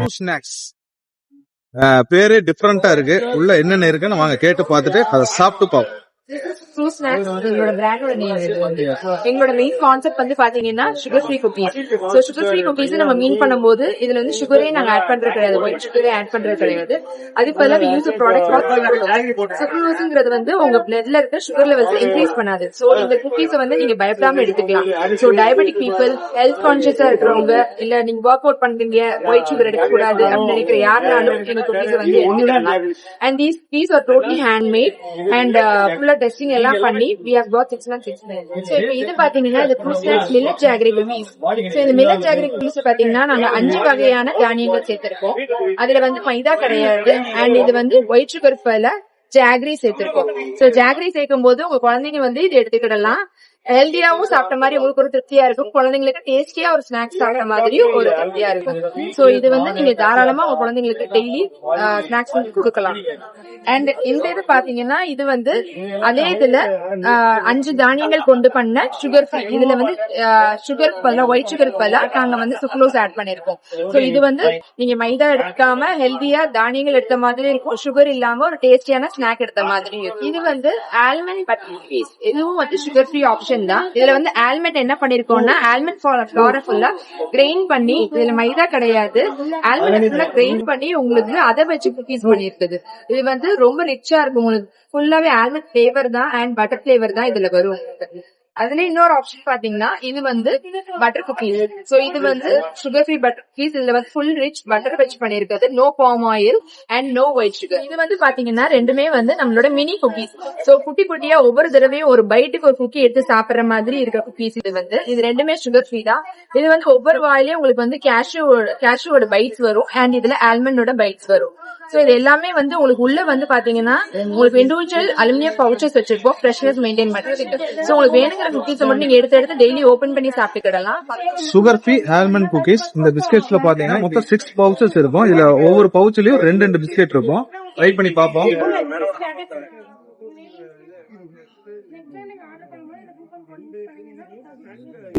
True snacks பேரே டிஃப்ரெண்டா இருக்கு. உள்ள என்னென்ன இருக்குன்னு வாங்க கேட்டு பார்த்துட்டு அதை சாப்பிட்டு பார்ப்போம் எங்களோட பிராண்டோட நேம் இது வந்து எங்களோட மெயின் கான்செப்ட் வந்து பாத்தீங்கன்னா sugar free cookies so sugar free cookies நம்ம மீன் பண்ணும்போது இதுல வந்து சுகரே நாங்க ஆட் பண்றது கிடையாது. ஒயிட் சுகரே ஆட் பண்றது கிடையாது. அதுக்கு பதிலாக யூஸ் ப்ராடக்ட் சுக்ரோஸ்ங்கிறது வந்து உங்க பிளட்ல இருக்க சுகர் லெவல்ஸ் இன்க்ரீஸ் பண்ணாது. சோ இந்த குக்கீஸ் வந்து நீங்க பயப்படாம எடுத்துக்கலாம். சோ டயபெட்டிக் பீப்புள் ஹெல்த் கான்சியஸா இருக்கிறவங்க இல்ல நீங்க ஒர்க் அவுட் பண்றீங்க ஒயிட் சுகர் எடுக்க கூடாது அப்படின்னு நினைக்கிற யாருனாலும் இந்த குக்கீஸ் வந்து and these these are totally handmade and ஃபுல்லா டெஸ்டிங் எல்லாம் பண்ணி we have got six months experience so இப்போ இது பாத்தீங்கன்னா இது True Snacks millet jaggery cookies so இந்த மில்லட் ஜாகரி குக்கீஸ் பாத்தீங்கன்னா நாங்க அஞ்சு வகையான தானியங்கள் சேர்த்திருக்கோம். அதுல வந்து மைதா கிடையாது. அண்ட் இது வந்து சுகர் பதிலா ஜாகரி சேர்த்திருக்கோம். சோ ஜாகரி சேர்க்கும் போது உங்க குழந்தைங்க வந்து இது எடுத்துக்கிடலாம். ஹெல்தியாவும் சாப்பிட்ட மாதிரி உங்களுக்கு ஒரு திருப்தியா இருக்கும். குழந்தைங்களுக்கு டேஸ்டியா ஒரு ஸ்நாக்ஸ் சாப்பிட்ட மாதிரியும் ஒரு திருப்தியா இருக்கும். சோ இது வந்து நீங்க தாராளமா உங்க குழந்தைங்களுக்கு டெய்லி ஸ்நாக்ஸ் கொடுக்கலாம். அண்ட் இந்த இது பாத்தீங்கன்னா இது வந்து அதே இதுல அஞ்சு தானியங்கள் கொண்டு பண்ண சுகர் ஃப்ரீ இதுல வந்து சுகர் பதிலா ஒயிட் சுகர் பதிலா நாங்க வந்து சுக்ளோஸ் ஆட் பண்ணிருக்கோம். சோ இது வந்து நீங்க மைதா எடுக்காம ஹெல்தியா தானியங்கள் எடுத்த மாதிரி இருக்கும். சுகர் இல்லாம ஒரு டேஸ்டியான ஸ்நாக் எடுத்த மாதிரி இருக்கும். இது வந்து ஆல்மண்ட் பட்டர் இதுவும் வந்து சுகர் ஃப்ரீ ஆப்ஷன் தான். இதுல வந்து ஆல்மண்ட் என்ன பண்ணிருக்கோம்னா ஆல்மண்ட் ஃபிளோரை ஃபுல்லா கிரைண்ட் பண்ணி இதுல மைதா கிடையாது. ஆல்மண்ட் ஃபுல்லா கிரைண்ட் பண்ணி உங்களுக்கு அதை வச்சு குக்கீஸ் பண்ணிருக்குது இது வந்து ரொம்ப ரிச்சா இருக்கும். உங்களுக்கு ஃபுல்லாவே ஆல்மண்ட் ஃபிளேவர் தான் அண்ட் பட்டர் ஃபிளேவர் தான் இதுல வரும். அதுல இன்னொரு ஆப்ஷன் பாத்தீங்கன்னா இது வந்து பட்டர் குக்கீஸ் சோ இது வந்து சுகர் ஃப்ரீ பட்டர் குக்கீஸ் இதுல வந்து ஃபுல் ரிச் பட்டர் வச்சு பண்ணிருக்கிறது. No palm oil and no white sugar இது வந்து பாத்தீங்கன்னா ரெண்டுமே வந்து நம்மளோட மினி குக்கீஸ் சோ குட்டி குட்டியா ஒவ்வொரு தடவையும் ஒரு பைட்டுக்கு ஒரு குக்கி எடுத்து சாப்பிடுற மாதிரி இருக்க குக்கீஸ் இது வந்து. இது ரெண்டுமே சுகர் ஃப்ரீ தான். இது வந்து ஒவ்வொரு வாயிலையும் உங்களுக்கு வந்து கேஷ்யூ கேஷ்யூவோட பைட்ஸ் வரும் அண்ட் இதுல ஆல்மண்டோட பைட்ஸ் வரும். சோ இது எல்லாமே வந்து உங்களுக்கு உள்ள வந்து பாத்தீங்கன்னா உங்களுக்கு இண்டிவிஜுவல் அலுமினியம் பவுச்சர்ஸ் வச்சிருப்போம். ஃப்ரெஷ்னஸ் மெயின்டைன் பண்றதுக்கு. சோ உங்களுக்கு வேணுங்கிற குக்கீஸ் மட்டும் நீங்க எடுத்து எடுத்து டெய்லி ஓபன் பண்ணி சாப்பிட்டுக்கிடலாம். சுகர் ஃப்ரீ ஆல்மண்ட் குக்கீஸ் இந்த பிஸ்கெட்ஸ்ல பாத்தீங்கன்னா மொத்தம் சிக்ஸ் பவுச்சஸ் இருக்கும். இதுல ஒவ்வொரு பவுச்லயும் ரெண்டு ரெண்டு பிஸ்கெட் இருக்கும். ட்ரை பண்ணி பார்ப்போம்.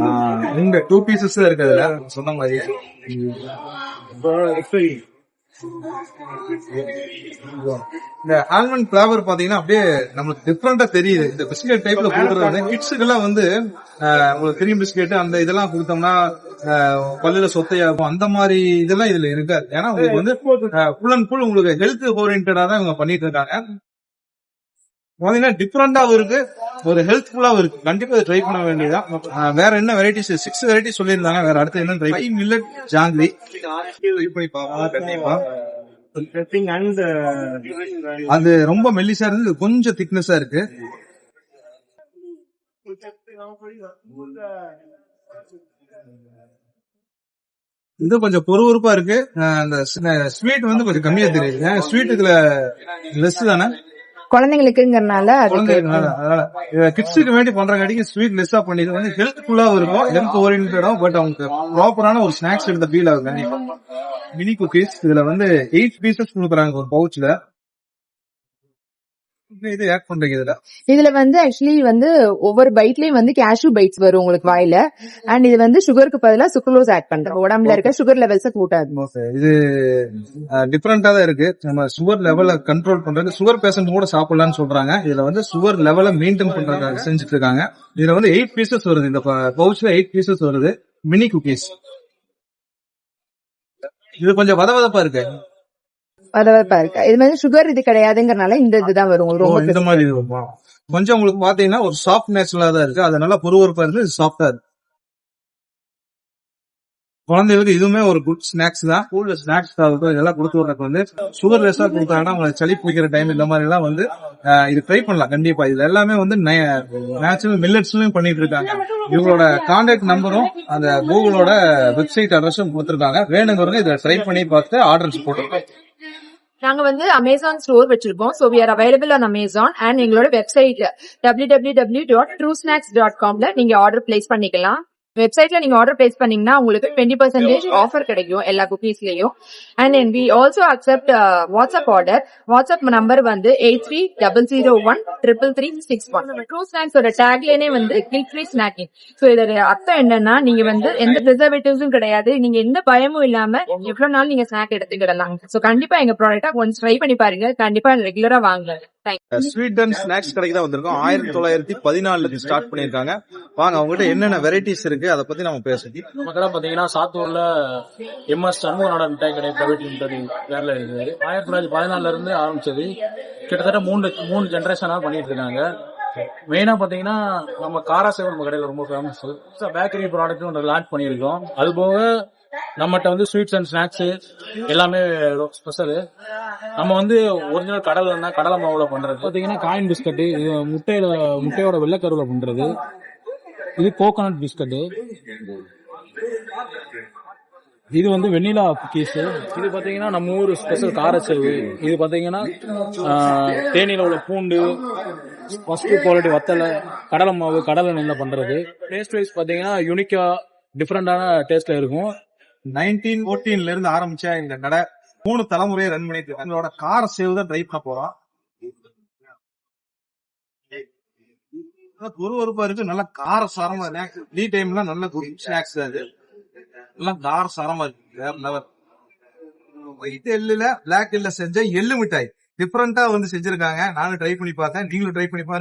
ஆஹ், இந்த டூ பீசஸ் இருக்கு அதுல சொன்ன மாதிரி இந்த ஆல்மண்ட் ஃபிளேவர் பாத்தீங்கன்னா அப்படியே நம்மளுக்கு டிஃப்ரெண்டா தெரியுது. இந்த பிஸ்கெட் டைப்ல கொடுக்கறது வந்து கிட்ஸுக்கு எல்லாம் வந்து உங்களுக்கு கிரீம் பிஸ்கெட் அந்த இதெல்லாம் கொடுத்தோம்னா பல்லுல சொத்தையாகும் அந்த மாதிரி இதெல்லாம் இதுல இருக்காது. ஏன்னா உங்களுக்கு வந்து ஃபுல் அண்ட் ஃபுல் உங்களுக்கு ஹெல்த் ஓரியன்டா தான் இவங்க பண்ணிட்டு இருக்காங்க. பாத்தீங்கன்னா டிஃப்ரெண்டாவும் இருக்கு. ஒரு ஹெல்த்ஃபுல்லாவும் இருக்கு கண்டிப்பா இதை ட்ரை பண்ண வேண்டியதான் வேற என்ன வெரைட்டிஸ் சிக்ஸ் வெரைட்டி சொல்லியிருந்தாங்க. வேற அடுத்து என்ன ட்ரை மில்லட் ஜாங்கிரி. கண்டிப்பா. அது ரொம்ப மெல்லிசா இருந்து கொஞ்சம் திக்னஸா இருக்கு. இது கொஞ்சம் பொறுப்பா இருக்கு. அந்த ஸ்வீட் வந்து கொஞ்சம் கம்மியா தெரியுது. ஸ்வீட் இதுல லெஸ் தானே? குழந்தைங்களுக்குங்கறனால கிட்ஸுக்கு வேண்டி பண்றங்காட்டிக்கு ஸ்வீட் லெஸ்ஸா பண்ணிட்டு வந்து ஹெல்த்ஃபுல்லா இருக்கும் ஹெல்த் ஓரியன்டா பட் அவங்க ப்ராப்பரான ஒரு ஸ்நாக்ஸ் எடுத்த ஃபீல் ஆகும் மினி குக்கீஸ் இதுல வந்து எயிட் பீசஸ் கொடுக்குறாங்க ஒரு பவுச்ல இதுல. இதுல வந்து ஆக்சுவலி வந்து ஒவ்வொரு பைட்லயும் வந்து கேஷ்யூ பைட்ஸ் வரும் உங்களுக்கு வாயில. அண்ட் இது வந்து சுகருக்கு பதிலா சுக்ரோஸ் ஆட் பண்றோம் உடம்புல இருக்க சுகர் லெவல்ஸ் கூட்டாது. இது டிஃபரெண்டா தான் இருக்கு. நம்ம சுகர் லெவலை கண்ட்ரோல் பண்றது சுகர் பேஷண்ட் கூட சாப்பிடலாம்னு சொல்றாங்க. இதுல வந்து சுகர் லெவலை மெயின்டைன் பண்றதுக்காக செஞ்சுட்டு இருக்காங்க இதுல வந்து எயிட் பீசஸ் வருது. இந்த பவுச்ல எயிட் பீசஸ் வருது. மினி குக்கீஸ் இது கொஞ்சம் வதவதப்பா இருக்கு. வரவரப்பா இருக்கு? இது மாதிரி சுகர் இது கிடையாதுங்கறனால இந்த இதுதான் வரும் ரொம்ப இந்த மாதிரி இது? கொஞ்சம் உங்களுக்கு பாத்தீங்கன்னா ஒரு சாஃப்ட் நேச்சுரலா தான் இருக்கு. அது நல்லா பொறுவொருப்பா இருக்கு இது சாஃப்டா இருக்கு. குழந்தைகளுக்கு இதுவுமே ஒரு குட் ஸ்நாக்ஸ் தான். ஸ்கூல்ல ஸ்நாக்ஸ் ஆகட்டும் இதெல்லாம் கொடுத்து விடுறதுக்கு வந்து சுகர் லெஸ்ஸா கொடுத்தாங்கன்னா உங்களுக்கு சளி பிடிக்கிற டைம் இந்த மாதிரி எல்லாம் வந்து இது ட்ரை பண்ணலாம். கண்டிப்பா. இது எல்லாமே வந்து நேச்சுரல் மில்லட்ஸ்லயும் பண்ணிட்டு இருக்காங்க. இவங்களோட கான்டாக்ட் நம்பரும் அந்த கூகுளோட வெப்சைட் அட்ரஸும் கொடுத்துருக்காங்க. வேணுங்கிறவங்க இதை ட்ரை பண்ணி பார்த்து ஆர்டர்ஸ் போட்டுருக்கோம் நாங்க வந்து அமேசான் ஸ்டோர் வச்சிருக்கோம். So we are available on Amazon and எங்களோட website www.truesnacks.com dot True Snacks dot காம்ல நீங்க ஆர்டர் பிளேஸ் பண்ணிக்கலாம். வெப்சைட்ல நீங்க ஆர்டர் பிளேஸ் பண்ணீங்கன்னா உங்களுக்கு டுவெண்ட்டி பர்சன்டேஜ் ஆஃபர் கிடைக்கும் எல்லா குக்கீஸ்லயும் and then we also accept WhatsApp order WhatsApp number வந்து eight three double zero one triple three six one True ஸ்நாக்ஸோட டேக்லேனே வந்து கிளிக் ஃப்ரீ ஸ்நாக்கிங் ஸோ இதோட அர்த்தம் என்னன்னா நீங்க வந்து எந்த ப்ரிசர்வேட்டிவ்ஸும் கிடையாது. நீங்க எந்த பயமும் இல்லாம எவ்வளவு நாள் நீங்க ஸ்நாக் எடுத்துக்கிடலாம். ஸோ கண்டிப்பா எங்க ப்ராடக்ட்டா கொஞ்சம் ட்ரை பண்ணி பாருங்க. கண்டிப்பா ரெகுலரா வாங்க தேங்க் ஸ்வீட் அண்ட் ஸ்நாக்ஸ் கடைக்கு தான் வந்திருக்கோம். ஆயிரத்தி தொள்ளாயிரத்தி பதினாலுல இருந்து ஸ்டார்ட் பண்ணிருக்காங்க வாங்க அவங்ககிட்ட என்னென்ன வெரைட்டிஸ் இருக்கு அதை பத்தி நம்ம பேசுவோம். நம்ம கடை பாத்தீங்கன்னா சாத்தூர்ல எம்எஸ் சண்முகநாட மிட்டாய் கடை பிரைவேட் லிமிடெட் வேலை இருக்குது ஆயிரத்தி தொள்ளாயிரத்தி பதினாலுல இருந்து ஆரம்பிச்சது. கிட்டத்தட்ட மூணு மூணு ஜென்ரேஷனா பண்ணிட்டு இருக்காங்க மெயினா பாத்தீங்கன்னா நம்ம காராசேவன் நம்ம கடையில ரொம்ப ஃபேமஸ் பேக்கரி ப்ராடக்ட்டும் ஒன்று லான்ச் பண்ணியிருக்கோம். அது போக நம்மகிட்ட வந்து ஸ்வீட்ஸ் அண்ட் ஸ்நாக்ஸ் எல்லாமே ஸ்பெஷலு நம்ம வந்து ஒரிஜினல் கடலைன்னா கடலை மாவுல பண்றது. பாத்தீங்கன்னா காயின் பிஸ்கட் இது முட்டையில முட்டையோட வெள்ளக்கருவில பண்றது. இது கோகோனட் பிஸ்கட்டு இது வந்து வெண்ணிலா குக்கீஸ் இது பாத்தீங்கன்னா நம்ம ஊர் ஸ்பெஷல் காரச்சேவு. இது பாத்தீங்கன்னா தேனியில் தேனியில உள்ள பூண்டு ஃபர்ஸ்ட் குவாலிட்டி வத்தலை கடலை மாவு கடலை நெல்ல பண்றது. டேஸ்ட் வைஸ் பாத்தீங்கன்னா யூனிக்கா டிஃப்ரெண்டான டேஸ்ட்ல இருக்கும். நைன்டீன் ஃபோர்டீன்ல இருந்து ஆரம்பிச்ச இந்த கடை மூணு தலைமுறையை ரன் பண்ணிட்டு இருக்கு. எங்களோட கார சேவ் தான் ட்ரை பண்ண போறோம். ஒரு ஒரு பாருக்கு நல்ல கார சாரமா இருக்கு டீ டைம்ல நல்ல ஸ்நாக்ஸ் அது. எல்லாம் கார சாரமா இருக்கு வேற லெவல் ஒயிட் எள்ளுல பிளாக் எள்ள செஞ்ச எள்ளு மிட்டாய். டிஃப்ரெண்டா வந்து செஞ்சிருக்காங்க. நானும் ட்ரை பண்ணி பார்த்தேன். நீங்களும் ட்ரை பண்ணி பாருங்க.